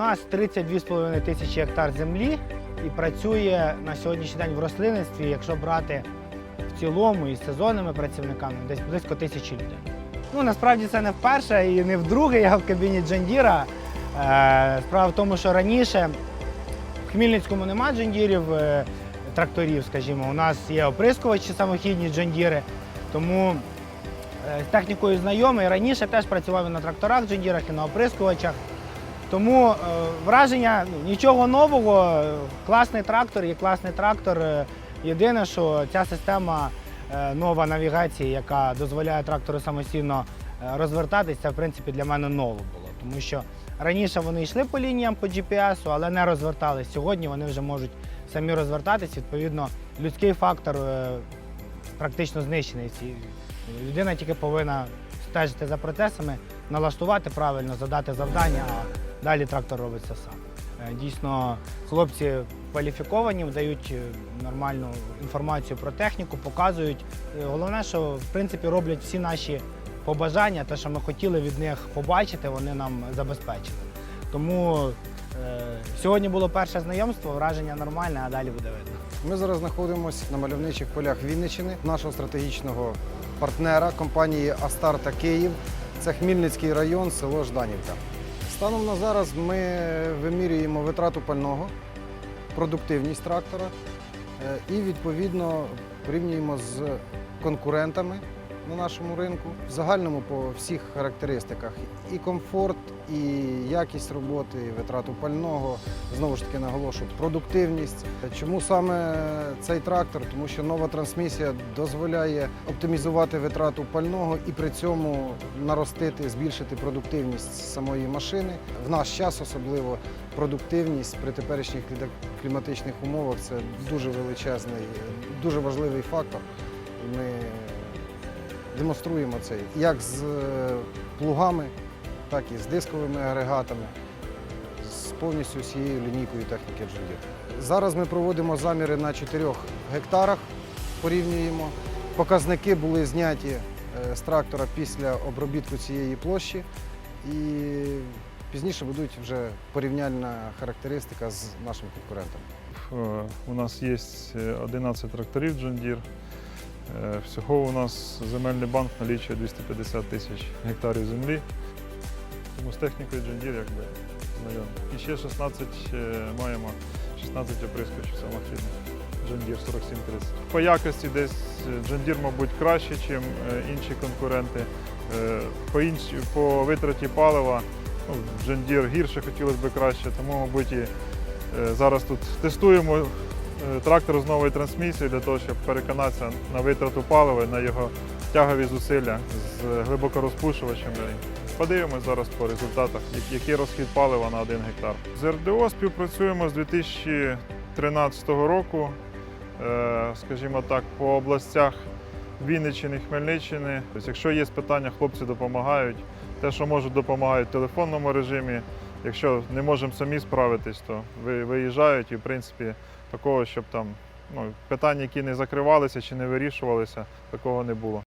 нас 32,5 тисячі гектар землі і працює на сьогоднішній день в рослинництві, якщо брати в цілому і з сезонними працівниками, десь близько тисячі людей. Ну насправді це не вперше і не вдруге я в кабіні Джандіра. Е, Справа в тому, що раніше в Хмельницькому нема джандірів, е, тракторів, скажімо. У нас є оприскувачі самохідні джандіри, тому е, з технікою знайомий. Раніше теж працював і на тракторах джандірах, і на оприскувачах. Тому е, враження ну, нічого нового. Класний трактор є класний трактор. Е, Єдине, що ця система е, нова навігації, яка дозволяє трактору самостійно розвертатись, це в принципі для мене ново було. Тому що раніше вони йшли по лініям по GPS, але не розвертались. Сьогодні вони вже можуть самі розвертатись. Відповідно, людський фактор практично знищений. Людина тільки повинна стежити за процесами, налаштувати правильно, задати завдання, далі трактор робить все сам. Е, Дійсно, хлопці кваліфіковані, дають е, нормальну інформацію про техніку, показують. Е, Головне, що в принципі роблять всі наші побажання, те, що ми хотіли від них побачити, вони нам забезпечили. Тому сьогодні було перше знайомство, враження нормальне, а далі буде видно. Ми зараз знаходимося на мальовничих полях Вінниччини, нашого стратегічного партнера компанії Астарта Київ. Це Хмільницький район, село Жданівка. Станом на зараз ми вимірюємо витрату пального, продуктивність трактора е, і відповідно порівнюємо з конкурентами на нашому ринку. В загальному по всіх характеристиках і комфорт, і якість роботи, і витрату пального. Знову ж таки наголошу, продуктивність. Чому саме цей трактор? Тому що нова трансмісія дозволяє оптимізувати витрату пального і при цьому наростити, збільшити продуктивність самої машини. В наш час особливо продуктивність при теперішніх кліматичних умовах це дуже величезний, дуже важливий фактор. Ми демонструємо це як з е, плугами, так і з дисковими агрегатами, з повністю всією лінійкою техніки John Зараз ми проводимо заміри на 4 гектарах, порівнюємо. Показники були зняті е, з трактора після обробітку цієї площі і пізніше будуть вже порівняльна характеристика з нашими конкурентами. Е, У нас є 11 тракторів John Deere. Е, Всього у нас земельний банк налічує 250 тисяч гектарів землі. Тому з технікою Deere якби знайомі. І ще 16 е, маємо 16 оприскувачів самохідних Deere 4730. По якості десь е, Deere, мабуть, краще, ніж інші конкуренти. По, інші, по витраті палива ну, гірше хотілося б краще, тому, мабуть, і Зараз тут тестуємо трактор з новою трансмісією для того, щоб переконатися на витрату палива, на його тягові зусилля з глибокорозпушувачами. Подивимось зараз по результатах, який розхід палива на один гектар. З РДО співпрацюємо з 2013 року, е, скажімо так, по областях Вінниччини, Хмельниччини. Тобто, якщо є питання, хлопці допомагають. Те, що можуть, допомагають в телефонному режимі. Якщо не можемо самі справитись, то ви- виїжджають і, в принципі, такого, щоб там ну, питання, які не закривалися чи не вирішувалися, такого не було.